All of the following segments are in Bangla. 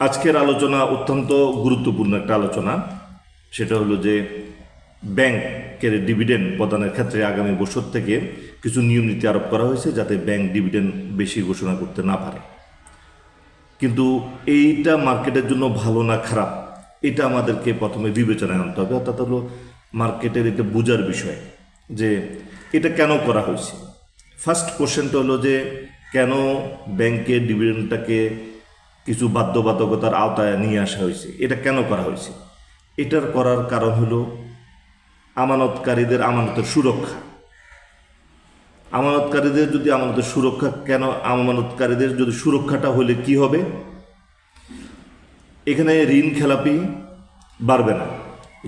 আজকের আলোচনা অত্যন্ত গুরুত্বপূর্ণ একটা আলোচনা। সেটা হলো যে ব্যাংকের ডিভিডেন্ড প্রদানের ক্ষেত্রে আগামী বছর থেকে কিছু নিয়ম নীতি আরোপ করা হয়েছে যাতে ব্যাংক ডিভিডেন্ড বেশি ঘোষণা করতে না পারে। কিন্তু এইটা মার্কেটের জন্য ভালো না খারাপ? এটা আমাদেরকে প্রথমে বিবেচনায় আনতে হবে। অর্থাৎ হলো মার্কেটের এটা বোঝার বিষয় যে এটা কেন করা হয়েছে? ফার্স্ট কোশ্চেনটা হলো যে কেন ব্যাংকের ডিভিডেন্ডটাকে কিছু বাধ্যবাধকতার আওতায় নিয়ে আসা হয়েছে। এটা কেন করা হয়েছে? এটার করার কারণ হলো আমানতকারীদের আমানতের সুরক্ষা। আমানতকারীদের যদি আমানতের সুরক্ষা, কেন আমানতকারীদের যদি সুরক্ষাটা হলে কি হবে? এখানে ঋণ খেলাপি বাড়বে না।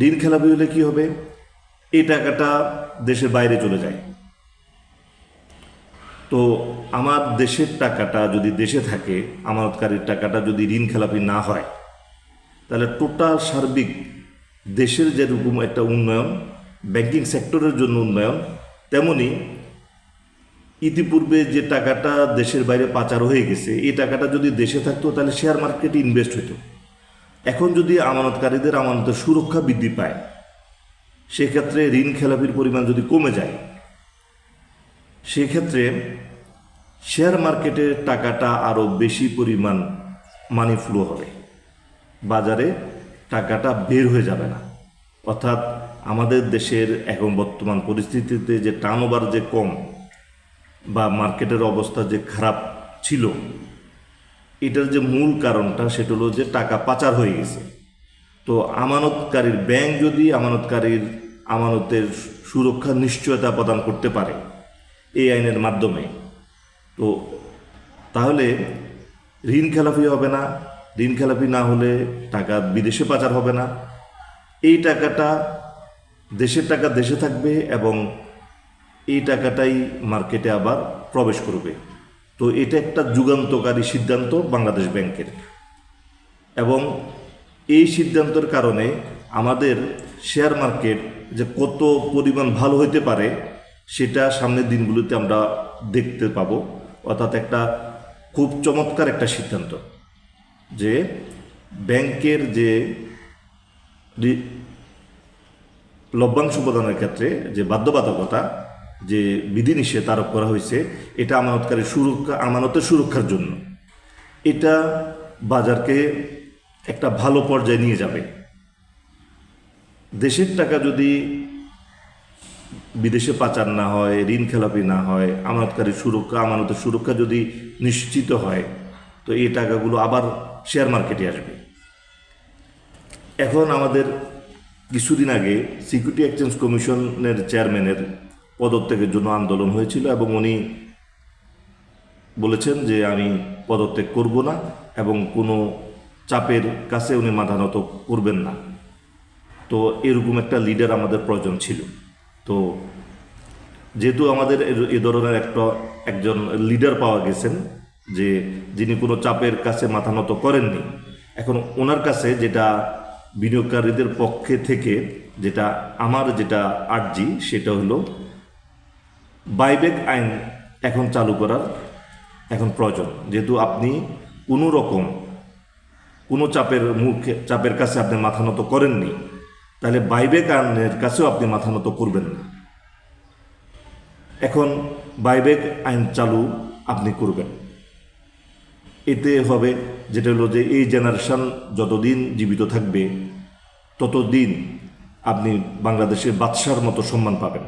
ঋণ খেলাপি হলে কি হবে? এই টাকাটা দেশের বাইরে চলে যায়। তো আমার দেশের টাকাটা যদি দেশে থাকে, আমানতকারীর টাকাটা যদি ঋণ খেলাপি না হয়, তাহলে টোটাল সার্বিক দেশের যেরকম একটা উন্নয়ন ব্যাংকিং সেক্টরের জন্য উন্নয়ন, তেমনি ইতিপূর্বে যে টাকাটা দেশের বাইরে পাচার হয়ে গেছে, এই টাকাটা যদি দেশে থাকতো, তাহলে শেয়ার মার্কেটে ইনভেস্ট হতো এখন যদি আমানতকারীদের আমানতের সুরক্ষা বৃদ্ধি পায়, সেক্ষেত্রে ঋণ খেলাপির পরিমাণ যদি কমে যায় সেক্ষেত্রে শেয়ার মার্কেটের টাকাটা আরও বেশি পরিমাণ মানি ফ্লো হবে। বাজারে টাকাটা বের হয়ে যাবে না। অর্থাৎ আমাদের দেশের এখন বর্তমান পরিস্থিতিতে যে টার্নওভার যে কম বা মার্কেটের অবস্থা যে খারাপ ছিল, এটার যে মূল কারণটা সেটা হলো যে টাকা পাচার হয়ে গেছে। তো আমানতকারীর ব্যাংক যদি আমানতকারীর আমানতের সুরক্ষা নিশ্চয়তা প্রদান করতে পারে এই আইনের মাধ্যমে। তো তাহলে ঋণ খেলাপি হবে না, ঋণ খেলাপি না হলে টাকা বিদেশে পাচার হবে না। এই টাকাটা দেশের টাকা দেশে থাকবে এবং এই টাকাটাই মার্কেটে আবার প্রবেশ করবে। তো এটা একটা যুগান্তকারী সিদ্ধান্ত বাংলাদেশ ব্যাংকের। এবং এই সিদ্ধান্তের কারণে আমাদের শেয়ার মার্কেট যে কত পরিমাণ ভালো হইতে পারে সেটা সামনের দিনগুলোতে আমরা দেখতে পাবো। অর্থাৎ একটা খুব চমৎকার একটা সিদ্ধান্ত যে ব্যাংকের যে লভ্যাংশ প্রদানের ক্ষেত্রে যে বাধ্যবাধকতা, যে বিধিনিষেধ আরোপ করা হয়েছে, এটা আমানতকারী সুরক্ষা, আমানতের সুরক্ষার জন্য। এটা বাজারকে একটা ভালো পর্যায়ে নিয়ে যাবে। দেশের টাকা যদি বিদেশে পাচার না হয়, ঋণ খেলাপি না হয় আমানতকারী সুরক্ষা, আমানতের সুরক্ষা যদি নিশ্চিত হয়, তো এই টাকাগুলো আবার শেয়ার মার্কেটে আসবে। এখন আমাদের কিছুদিন আগে সিকিউরিটি এক্সচেঞ্জ কমিশনের চেয়ারম্যানের পদত্যাগের জন্য আন্দোলন হয়েছিল এবং উনি বলেছেন যে আমি পদত্যাগ করব না এবং কোনো চাপের কাছে উনি মাথা নত করবেন না। তো এরকম একটা লিডার আমাদের প্রয়োজন ছিল। তো যেহেতু আমাদের এ- ধরনের একটা একজন লিডার পাওয়া গেছেন, যে যিনি কোনো চাপের কাছে মাথা নত করেননি, এখন ওনার কাছে যেটা বিনিয়োগকারীদের পক্ষে থেকে যেটা আমার যেটা আর্জি, সেটা হলো বাইব্যাক আইন এখন চালু করার এখন প্রয়োজন। যেহেতু আপনি কোনো রকম কোনো চাপের মুখে, চাপের কাছে আপনি মাথা নত করেননি তাহলে বাইবেক আইনের কাছেও আপনি মাথা নত করবেন না। এখন বাইবেক আইন চালু আপনি করবেন। এতে হবে যেটা হলো যে এই জেনারেশন যতদিন জীবিত থাকবে, ততদিন আপনি বাংলাদেশের বাদশার মতো সম্মান পাবেন।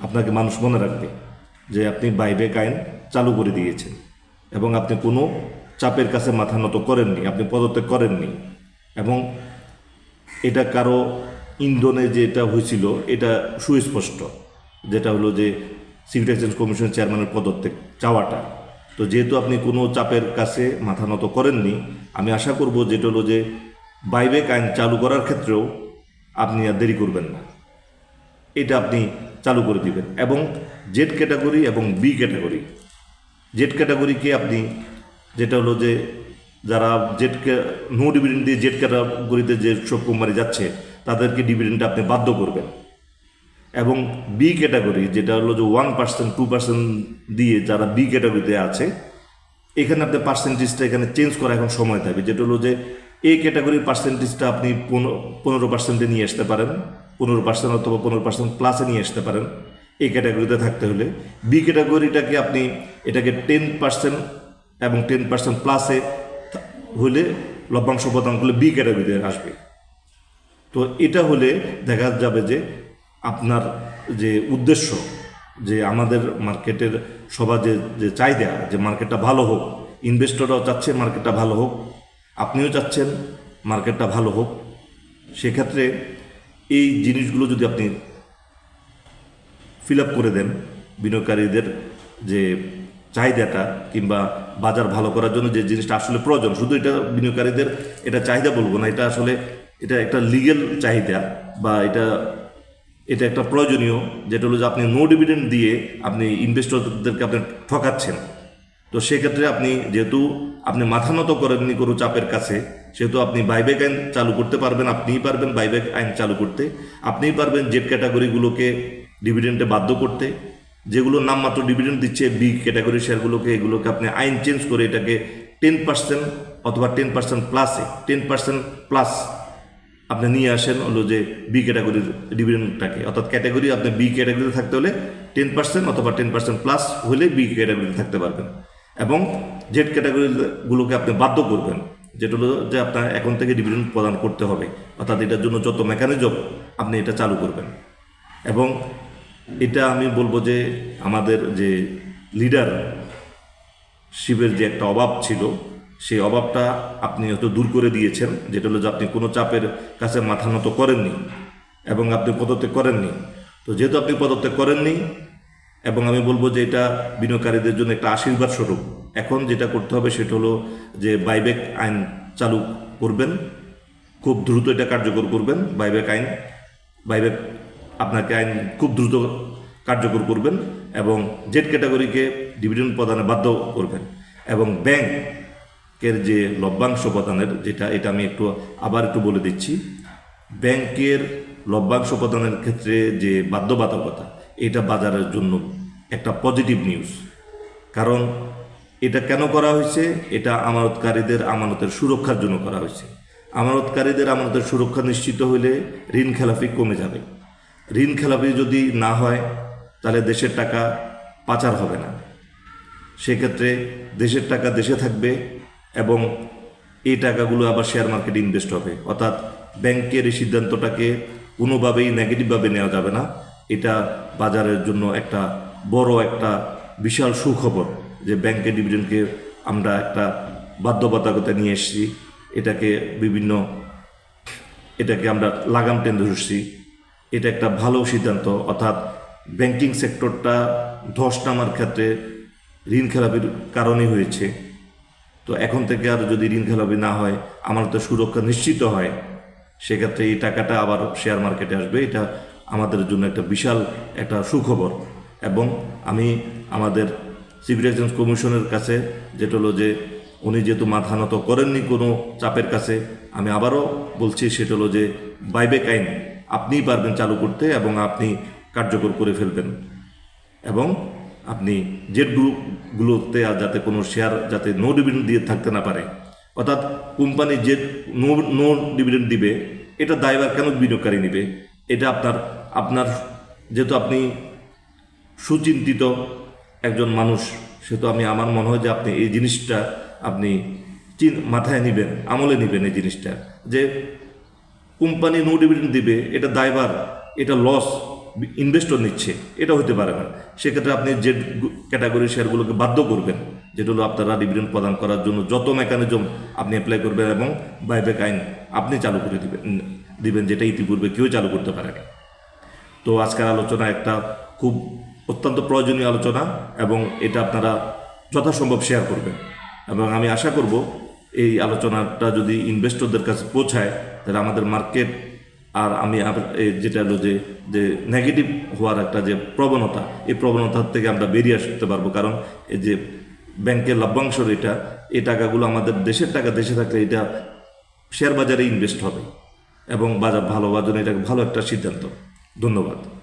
আপনাকে মানুষ মনে রাখবে যে আপনি বাইবেক আইন চালু করে দিয়েছেন এবং আপনি কোনো চাপের কাছে মাথা নত করেননি, আপনি পদত্যাগ করেননি এবং এটা কারও ইন্ধনে যে এটা হয়েছিল, এটা সুস্পষ্ট। যেটা হলো যে সিভিল এক্সচেঞ্জ কমিশন চেয়ারম্যানের পদত্যাগ চাওয়াটা। তো যেহেতু আপনি কোনো চাপের কাছে মাথা নত করেননি, আমি আশা করব যেটা হলো যে বাইবেক আইন চালু করার ক্ষেত্রেও আপনি আর দেরি করবেন না। এটা আপনি চালু করে দিবেন। এবং জেড ক্যাটাগরি এবং বি ক্যাটাগরি জেড ক্যাটাগরিকে আপনি, যেটা হলো যে যারা জেড নো ডিভিডেন্ড দিয়ে জেড ক্যাটাগরিতে যে সব কোম্পানি যাচ্ছে, তাদেরকে ডিভিডেন্ডটা আপনি বাধ্য করবেন। এবং বি ক্যাটাগরি যেটা হলো যে ওয়ান পার্সেন্ট টু পার্সেন্ট দিয়ে যারা বি ক্যাটাগরিতে আছে, এখানে আপনি পার্সেন্টেজটা এখানে চেঞ্জ করা এখন সময় থাকবে যেটা হলো যে এই ক্যাটাগরির পার্সেন্টেজটা আপনি পনেরো পার্সেন্টে নিয়ে আসতে পারেন, পনেরো পার্সেন্ট অথবা পনেরো পার্সেন্ট প্লাসে নিয়ে আসতে পারেন এই ক্যাটাগরিতে থাকতে হলে। বি ক্যাটাগরিটাকে আপনি, এটাকে টেন পার্সেন্ট এবং টেন পার্সেন্ট প্লাসে হলে লভ্যাংশ করলে বি ক্যাটাগরিতে আসবে। তো এটা হলে দেখা যাবে যে আপনার যে উদ্দেশ্য, যে আমাদের মার্কেটের সবার যে যে চাহিদা, যে মার্কেটটা ভালো হোক ইনভেস্টররাও চাচ্ছে মার্কেটটা ভালো হোক, আপনিও চাচ্ছেন মার্কেটটা ভালো হোক, সেক্ষেত্রে এই জিনিসগুলো যদি আপনি ফিল আপ করে দেন, বিনিয়োগকারীদের যে চাহিদাটা কিংবা বাজার ভালো করার জন্য যে জিনিসটা আসলে প্রয়োজন, শুধু এটা বিনিয়োগকারীদের এটা চাহিদা বলব না, এটা আসলে এটা একটা লিগেল চাহিদা বা এটা এটা একটা প্রয়োজনীয়, যেটা হলো যে আপনি নো ডিভিডেন্ড দিয়ে আপনি ইনভেস্টরদেরকে আপনি ঠকাচ্ছেন। তো সেক্ষেত্রে আপনি যেহেতু আপনি মাথা নত করেননি কোনো চাপের কাছে, সেহেতু আপনি বাইব্যাক আইন চালু করতে পারবেন, আপনিই পারবেন বাইব্যাক আইন চালু করতে। আপনিই পারবেন জেড ক্যাটাগরিগুলোকে ডিভিডেন্ডে বাধ্য করতে। যেগুলো নামমাত্র ডিভিডেন্ড দিচ্ছে বি ক্যাটাগরি শেয়ারগুলোকে এগুলোকে আপনি আইন চেঞ্জ করে এটাকে টেন পার্সেন্ট অথবা টেন পার্সেন্ট প্লাসে টেন পার্সেন্ট প্লাস আপনি নিয়ে আসেন হলো যে বি ক্যাটাগরির ডিভিডেন্ডটাকে অর্থাৎ ক্যাটাগরি আপনি বি ক্যাটাগরিতে থাকতে হলে টেন পার্সেন্ট অথবা টেন পার্সেন্ট প্লাস হলে বি ক্যাটাগরিতে থাকতে পারবেন। এবং জেড ক্যাটাগরিগুলোকে আপনি বাধ্য করবেন, যেটা হলো যে আপনার এখন থেকে ডিভিডেন্ড প্রদান করতে হবে। অর্থাৎ এটার জন্য যত মেকানিজম আপনি এটা চালু করবেন। এবং এটা আমি বলব যে আমাদের যে লিডার শিবের যে একটা অভাব ছিল, সেই অভাবটা আপনি হয়তো দূর করে দিয়েছেন, যেটা হলো যে আপনি কোনো চাপের কাছে মাথা নত করেননি এবং আপনি পদত্যাগ করেননি। তো যেহেতু আপনি পদত্যাগ করেননি এবং আমি বলব যে এটা বিনিয়োগকারীদের জন্য একটা আশীর্বাদ স্বরূপ। এখন যেটা করতে হবে সেটা হলো যে বাইব্যাক আইন চালু করবেন, খুব দ্রুত এটা কার্যকর করবেন বাইব্যাক আইন বাইব্যাক আপনাকে আইন খুব দ্রুত কার্যকর করবেন এবং জেড ক্যাটাগরিকে ডিভিডেন্ড প্রদানে বাধ্য করবেন। এবং ব্যাংকের যে লভ্যাংশ প্রদানের যেটা, এটা আমি একটু, আবার একটু বলে দিচ্ছি। ব্যাংকের লভ্যাংশ প্রদানের ক্ষেত্রে যে বাধ্যবাধকতা, এটা বাজারের জন্য একটা পজিটিভ নিউজ কারণ এটা কেন করা হয়েছে? এটা আমানতকারীদের আমানতের সুরক্ষার জন্য করা হয়েছে। আমানতকারীদের আমানতের সুরক্ষা নিশ্চিত হলে ঋণ খেলাফি কমে যাবে। ঋণ খেলাপি যদি না হয়, তাহলে দেশের টাকা পাচার হবে না। সেক্ষেত্রে দেশের টাকা দেশে থাকবে এবং এই টাকাগুলো আবার শেয়ার মার্কেটে ইনভেস্ট হবে। অর্থাৎ ব্যাংকের এই সিদ্ধান্তটাকে কোনোভাবেই নেগেটিভভাবে নেওয়া যাবে না। এটা বাজারের জন্য একটা বড় একটা বিশাল সুখবর যে ব্যাংকের ডিভিডেন্ডকে আমরা একটা বাধ্যবাধকতা নিয়ে এসেছি। এটাকে বিভিন্ন, এটাকে আমরা লাগাম টেনে ধরছি। এটা একটা ভালো সিদ্ধান্ত। অর্থাৎ ব্যাংকিং সেক্টরটা ধস নামার ক্ষেত্রে ঋণ খেলাপির কারণে হয়েছে। তো এখন থেকে আর যদি ঋণ খেলাপি না হয়, আমার তো সুরক্ষা নিশ্চিত হয়। সেক্ষেত্রে এই টাকাটা আবার শেয়ার মার্কেটে আসবে। এটা আমাদের জন্য একটা বিশাল একটা সুখবর। এবং আমি আমাদের সিভিল এক্সচেঞ্জ কমিশনের কাছে যেটা হলো যে, উনি যেহেতু মাথা নত করেননি কোনো চাপের কাছে, আমি আবারও বলছি, সেটা হলো যে বাইবেক আইন আপনিই পারবেন চালু করতে এবং আপনি কার্যকর করে ফেলবেন। এবং আপনি যে গ্রুপগুলোতে আর যাতে কোনো শেয়ার যাতে নো ডিভিডেন্ড দিয়ে থাকতে না পারে, অর্থাৎ কোম্পানি যে নো নো ডিভিডেন্ড দিবে, এটা দায়ভার কেন বিনিয়োগকারী নেবে? এটা আপনার আপনার যেহেতু আপনি সুচিন্তিত একজন মানুষ, সেহেতু আমি, আমার মনে হয় যে আপনি এই জিনিসটা আপনি মাথায় নেবেন, আমলে নেবেন এই জিনিসটা। যে কোম্পানি নো ডিভিডেন্ড দিবে, এটা দায়ভার, এটা লস ইনভেস্টর নিচ্ছে এটা হতে পারে না। সেক্ষেত্রে আপনি যে ক্যাটাগরি শেয়ারগুলোকে বাধ্য করবেন, যেটা হলো আপনারা ডিভিডেন্ড প্রদান করার জন্য যত মেকানিজম আপনি অ্যাপ্লাই করবেন এবং বাইব্যাক আইন আপনি চালু করে দিবেন দিবেন, যেটা ইতিপূর্বে কেউ চালু করতে পারেনি। তো আজকের আলোচনা একটা খুব অত্যন্ত প্রয়োজনীয় আলোচনা এবং এটা আপনারা যথাসম্ভব শেয়ার করবেন। এবং আমি আশা করব এই আলোচনাটা যদি ইনভেস্টরদের কাছে পৌঁছায়, তাহলে আমাদের মার্কেট আর আমি যেটা হলো যে যে নেগেটিভ হওয়ার একটা যে প্রবণতা, এই প্রবণতার থেকে আমরা বেরিয়ে আসতে পারব। কারণ এই যে ব্যাংকের লভ্যাংশ এটা এই টাকাগুলো আমাদের দেশের টাকা দেশে থাকলে এটা শেয়ার বাজারে ইনভেস্ট হবে। এবং বাজার ভালো জন্য এটা ভালো একটা সিদ্ধান্ত। ধন্যবাদ।